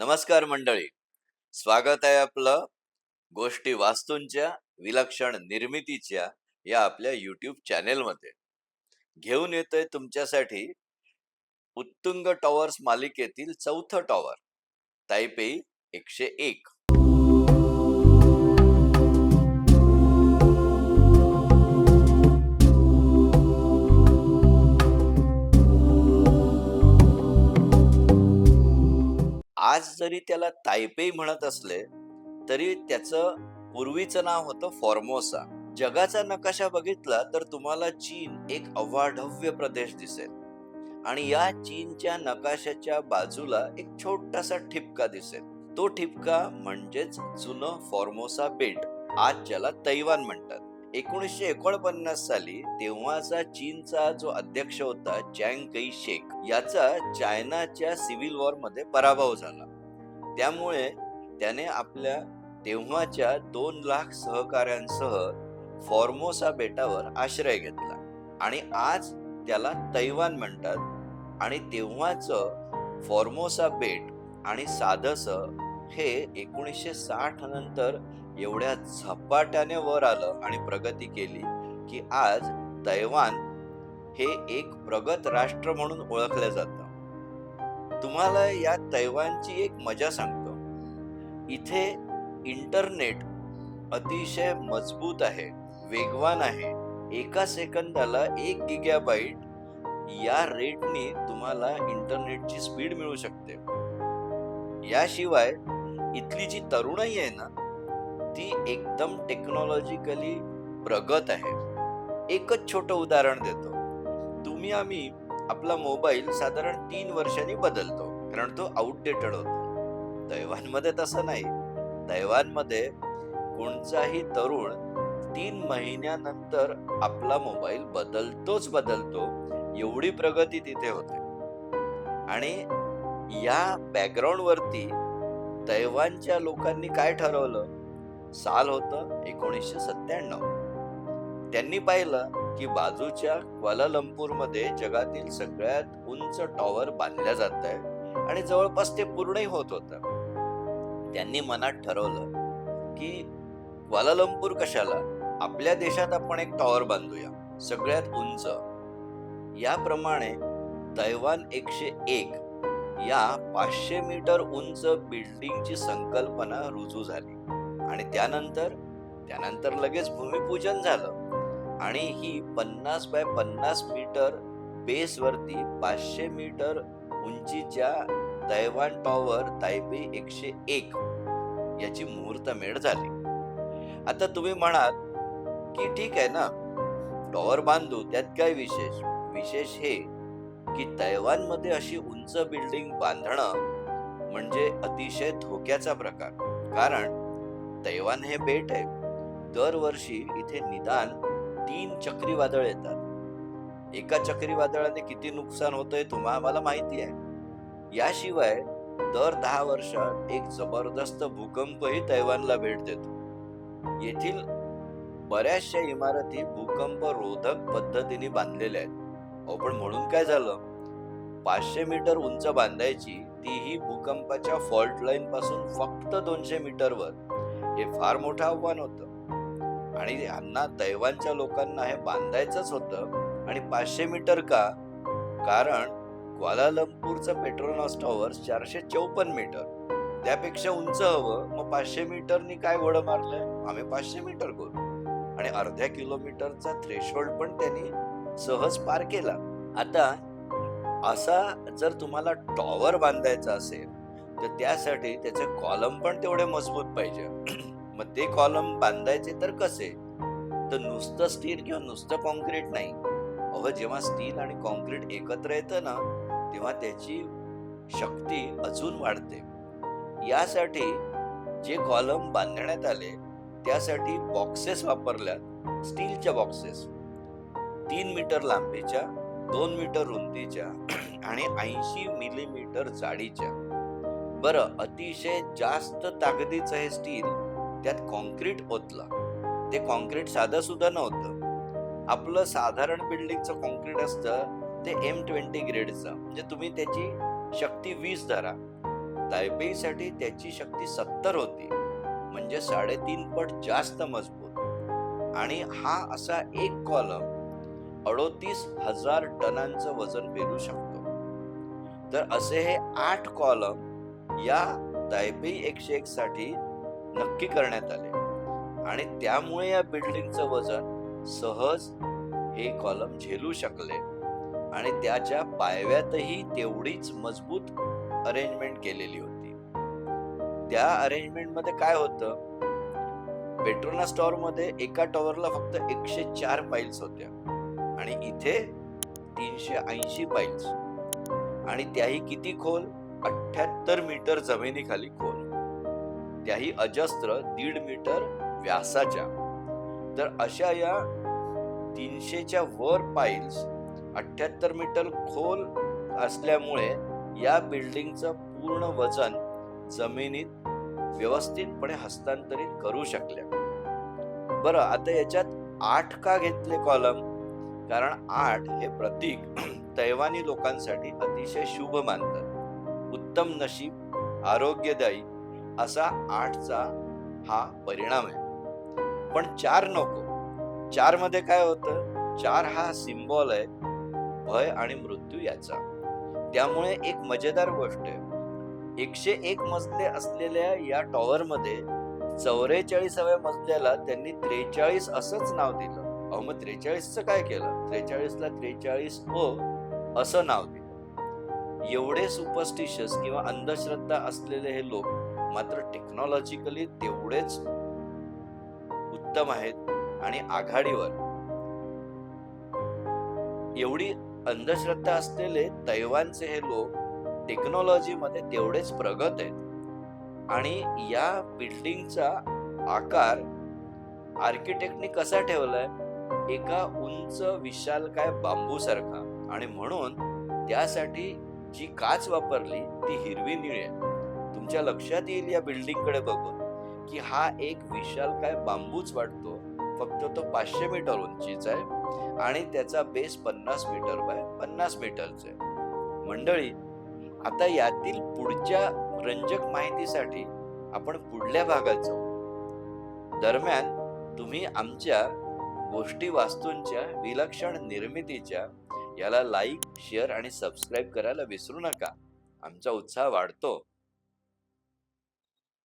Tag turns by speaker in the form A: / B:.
A: नमस्कार मंडळी. स्वागत आहे आपलं गोष्टी वास्तूंच्या विलक्षण निर्मितीच्या या आपल्या युट्यूब चॅनेलमध्ये. घेऊन येतोय तुमच्यासाठी उत्तुंग टॉवर्स मालिकेतील चौथं टॉवर. तायपेई एकशे एक. आज जरी त्याला तायपेई म्हणत असले तरी त्याचं पूर्वीचं नाव होतं फॉर्मोसा. जगाचा नकाशा बघितला तर तुम्हाला चीन एक अवाढव्य प्रदेश दिसेल. आणि या चीनच्या नकाशाच्या बाजूला एक छोटासा ठिपका दिसेल. तो ठिपका म्हणजेच जुनं फॉर्मोसा बेट आज ज्याला तैवान म्हणतात. एकोणीसशे एकोणपन्नास साली तेव्हाचा चीनचा जो अध्यक्ष होता चँग कै शेख याचा चायनाच्या सिव्हिल वॉरमध्ये पराभव झाला. त्यामुळे त्याने आपल्या तेव्हाच्या दोन लाख सहकाऱ्यांसह फॉर्मोसा बेटावर आश्रय घेतला. आणि आज त्याला तैवान म्हणतात. आणि तेव्हाच फॉर्मोसा बेट आणि साधस हे एकोणीसशे साठ नंतर एवढ्या झपाट्याने वर आलं आणि प्रगती केली की आज तैवान हे एक प्रगत राष्ट्र म्हणून ओळखलं जातं. तुम्हाला या तैवानची एक मजा सांगतो. इथे इंटरनेट अतिशय मजबूत आहे वेगवान आहे. एका सेकंदाला एक गिगाबाईट या रेटनी तुम्हाला इंटरनेटची स्पीड मिळू शकते. याशिवाय इथली जी तरुणाई आहे ना ती एकदम टेक्नॉलॉजिकली प्रगत आहे. एकच छोटं उदाहरण देतो. तुम्ही आम्ही आपला मोबाईल साधारण तीन वर्षांनी बदलतो कारण तो आउटडेटेड होतो. दैवानमध्ये तसं नाही. दैवानमध्ये कोणताही तरुण तीन महिन्यानंतर आपला मोबाईल बदलतोच बदलतो एवढी प्रगती तिथे होते. आणि या बॅकग्राऊंडवरती दैवानच्या लोकांनी काय ठरवलं? साल होतं एकोणीसशे सत्त्याण्णव. त्यांनी पाहिलं की बाजूच्या क्वालालंपूरमध्ये जगातील सगळ्यात उंच टॉवर बांधल्या जात आहे आणि जवळपास ते पूर्णही होत होत. त्यांनी मनात ठरवलं की क्वालालंपूर कशाला? आपल्या देशात आपण एक टॉवर बांधूया सगळ्यात उंच. याप्रमाणे तैवान एकशे एक या पाचशे मीटर उंच बिल्डिंगची संकल्पना रुजू झाली. आणि त्यानंतर त्यानंतर लगेच भूमिपूजन झालं. आणि ही पन्नास बाय पन्नास मीटर बेसवरती पाचशे मीटर उंचीच्या तैवान टॉवर तायपे एकशे एक याची मुहूर्तमेढ झाली. आता तुम्ही म्हणाल की ठीक आहे ना? टॉवर बांधू त्यात काय विशेष? विशेष हे की तैवानमध्ये अशी उंच बिल्डिंग बांधणं म्हणजे अतिशय धोक्याचा प्रकार. कारण तैवान हे बेट आहे. दरवर्षी इथे निदान तीन चक्रीवादळ येतात. एका चक्रीवादळाने किती नुकसान होतंय तुम्हाला आम्हाला माहिती आहे. याशिवाय दर दहा वर्षात एक जबरदस्त भूकंपही तैवानला भेट देतो. येथील बऱ्याचशा इमारती भूकंप रोधक पद्धतीने बांधलेल्या आहेत. अहो पण म्हणून काय झालं? पाचशे मीटर उंच बांधायची तीही भूकंपाच्या फॉल्ट लाईन पासून फक्त दोनशे मीटरवर. हे फार मोठं आव्हान होतं. आणि यांना दैवांच्या लोकांना हे बांधायचंच होतं. आणि पाचशे मीटर का? कारण क्वालालंपूरचं पेट्रोनॉस टॉवर चारशे चौपन्न मीटर. त्यापेक्षा उंच हवं. मग पाचशे मीटरनी काय वड मारलंय? आम्ही पाचशे मीटर करू. आणि अर्ध्या किलोमीटरचा थ्रेशोल्ड पण त्यांनी सहज पार केला. आता असा जर तुम्हाला टॉवर बांधायचा असेल तर त्यासाठी त्याचे कॉलम पण तेवढे मजबूत पाहिजे. मग ते कॉलम बांधायचे तर कसे? तर नुसतं स्टील किंवा नुसतं कॉन्क्रीट नाही. अहो जेव्हा स्टील आणि कॉन्क्रीट एकत्र येतं ना तेव्हा त्याची शक्ती अजून वाढते. यासाठी जे कॉलम बांधण्यात आले त्यासाठी बॉक्सेस वापरल्यात. स्टीलच्या बॉक्सेस तीन मीटर लांबीच्या दोन मीटर रुंदीच्या आणि ऐंशी मिलीमीटर जाडीच्या. बरं अतिशय जास्त ताकदीचं हे स्टील त्यात कॉन्क्रीट ओतलं. ते कॉन्क्रीट साधं सुद्धा नव्हतं. आपलं साधारण बिल्डिंगचं कॉन्क्रीट असतं ते एम ट्वेंटी ग्रेडचं. म्हणजे तुम्ही त्याची शक्ती वीस धरा. तायपेईसाठी त्याची शक्ती सत्तर होती. म्हणजे साडेतीन पट जास्त मजबूत. आणि हा असा एक कॉलम अडोतीस हजार टनांचं वजन पेरू शकतो. तर असे हे आठ कॉलम या तायपेई एकशे एक साठी नक्की करण्यात आले. आणि त्यामुळे या बिल्डिंगचं वजन सहज हे कॉलम झेलू शकले. आणि त्याच्या पायव्यातही तेवढीच मजबूत अरेंजमेंट केलेली होती. त्या अरेंजमेंटमध्ये काय होतं? पेट्रोना स्टॉरमध्ये एका टॉवरला फक्त एकशे चार पाईल्स होत्या. आणि इथे तीनशे ऐंशी पाईल्स आणि त्याही किती खोल? अठ्याहत्तर मीटर जमिनीखाली खोल. त्याही अजस्त्र दीड मीटर व्यासाच्या. तर अशा या तीनशेच्या वर पाईल्स अठ्ठ्याहत्तर मीटर खोल असल्यामुळे या बिल्डिंगचं पूर्ण वजन जमिनीत व्यवस्थितपणे हस्तांतरित करू शकल्या. बरं आता याच्यात आठ का घेतले कॉलम कारण आठ हे प्रतीक तैवानी लोकांसाठी अतिशय शुभ मानतात. उत्तम नशीब आरोग्यदायी असा आठचा हा परिणाम आहे. पण चार नको. चारमध्ये काय होतं? चार हा सिम्बॉल आहे भय आणि मृत्यू याचा. त्यामुळे एक मजेदार गोष्ट आहे. एकशे एक मजले असलेल्या या टॉवरमध्ये चौवेचाळीसाव्या मजल्याला त्यांनी त्रेचाळीस असंच नाव दिलं. अहो मग त्रेचाळीसचं काय केलं? त्रेचाळीसला त्रेचाळीस ओ असं नाव दिलं. एवढे सुपरस्टिशियस किंवा अंधश्रद्धा असलेले हे लोक मात्र टेक्नॉलॉजिकली तेवढेच उत्तम आहेत आणि आघाडीवर. एवढी अंधश्रद्धा असलेले तैवानचे हे लोक टेक्नॉलॉजीमध्ये तेवढेच प्रगत आहेत. आणि या बिल्डिंगचा आकार आर्किटेक्टनी कसा ठेवलाय? एका उंच विशालकाय बांबू सारखा आणि म्हणून त्यासाठी जी काच वापरली ती हिरवी निळी आहे. तुमच्या लक्षात येईल या बिल्डिंगकडे बघून की हा एक विशालकाय बांबूच वाटतो फक्त तो पाचशे मीटर उंचीचा आहे आणि त्याचा बेस पन्नास मीटर बाय पन्नास मीटरचा आहे. मंडळी आता यातील पुढच्या रंजक माहितीसाठी आपण पुढल्या भागात जाऊ. दरम्यान तुम्ही आमच्या गोष्टी वास्तूंच्या विलक्षण निर्मितीच्या याला लाईक शेअर आणि सबस्क्राईब करायला विसरू नका. आमचा उत्साह वाढतो.